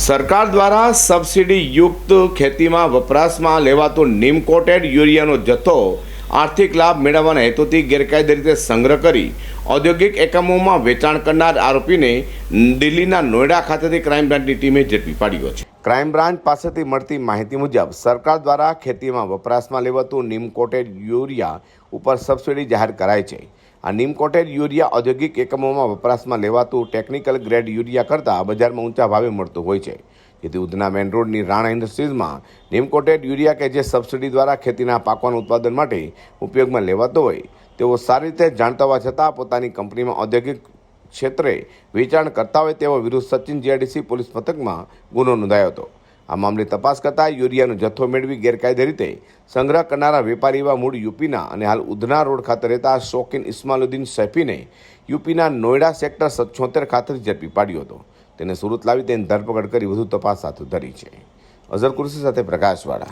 સરકાર દ્વારા સબસિડી યુક્ત ખેતીમાં વપરાશમાં લેવાતો નીમ કોટેડ યુરિયાનો જથ્થો આર્થિક લાભ મેળવવાના હેતુથી ગેરકાયદે રીતે સંગ્રહ કરી ઔદ્યોગિક એકમોમાં વેચાણ કરનાર આરોપીને દિલ્હીના નોઈડા ખાતેથી ક્રાઇમ બ્રાન્ચની ટીમે ઝડપી પાડ્યો છે. ક્રાઇમ બ્રાન્ચ પાસેથી મળતી માહિતી મુજબ સરકાર દ્વારા ખેતીમાં વપરાશમાં લેવાતું નીમ કોટેડ યુરિયા ઉપર સબસિડી જાહેર કરાઈ છે. આ નીમ કોટેડ યુરિયા ઔદ્યોગિક એકમોમાં વપરાશમાં લેવાતું ટેકનિકલ ગ્રેડ યુરિયા કરતાં બજારમાં ઊંચા ભાવે મળતું હોય છે. જેથી ઉધના મેન રોડની રાણા ઇન્ડસ્ટ્રીઝમાં નીમ કોટેડ યુરિયા કે જે સબસિડી દ્વારા ખેતીના પાકવાના ઉત્પાદન માટે ઉપયોગમાં લેવાતો હોય, તેઓ સારી રીતે જાણતા હોવા છતાં પોતાની કંપનીમાં ઔદ્યોગિક ક્ષેત્રે વેચાણ કરતા હોય તેવો વિરુદ્ધ સચિન જીઆઈડીસી પોલીસ મથકમાં ગુનો નોંધાયો હતો. આ મામલે તપાસ કરતાં યુરિયાનો જથ્થો મેળવી ગેરકાયદે રીતે સંગ્રહ કરનારા વેપારી એવા મૂળ યુપીના અને હાલ ઉધના રોડ ખાતે રહેતા શોકીન ઇસ્માલુદ્દીન સૈફીને યુપીના નોઈડા સેક્ટર છોતેર ખાતેથી ઝડપી પાડ્યો હતો. તેને સુરત લાવી તેની ધરપકડ કરી વધુ તપાસ હાથ ધરી છે. અઝર કુર્સી સાથે પ્રકાશવાળા.